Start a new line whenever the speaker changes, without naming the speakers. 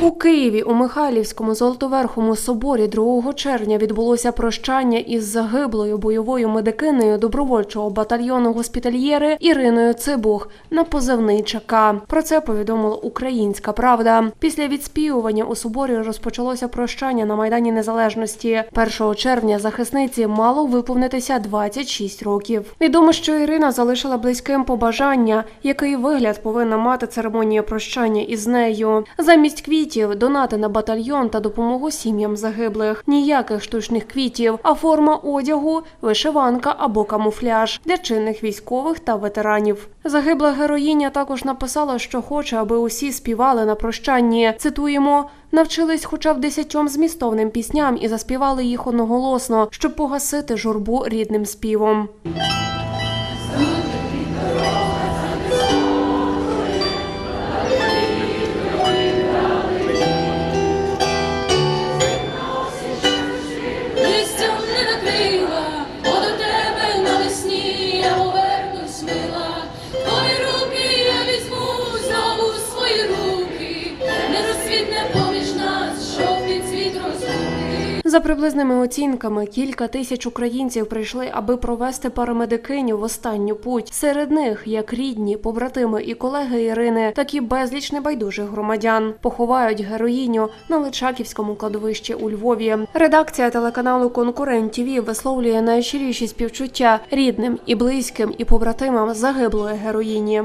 У Києві у Михайлівському Золотоверхому соборі 2 червня відбулося прощання із загиблою бойовою медикиною добровольчого батальйону госпітальєри Іриною Цибух на позивний ЧК. Про це повідомила Українська Правда. Після відспівування у соборі розпочалося прощання на майдані Незалежності. 1 червня захисниці мало виповнитися 26 років. Відомо, що Ірина залишила близьким побажання, який вигляд повинна мати церемонія прощання із нею. Замість квітів донати на батальйон та допомогу сім'ям загиблих. Ніяких штучних квітів, а форма одягу, вишиванка або камуфляж для чинних військових та ветеранів. Загибла героїня також написала, що хоче, аби усі співали на прощанні. Цитуємо. Навчились хоча б десятьом змістовним пісням і заспівали їх одноголосно, щоб погасити журбу рідним співом. За приблизними оцінками, кілька тисяч українців прийшли, аби провести парамедикиню в останню путь. Серед них як рідні, побратими і колеги Ірини, так і безліч небайдужих громадян. Поховають героїню на Личаківському кладовищі у Львові. Редакція телеканалу Конкурент ТІВІ висловлює найщиріші співчуття рідним і близьким і побратимам загиблої героїні.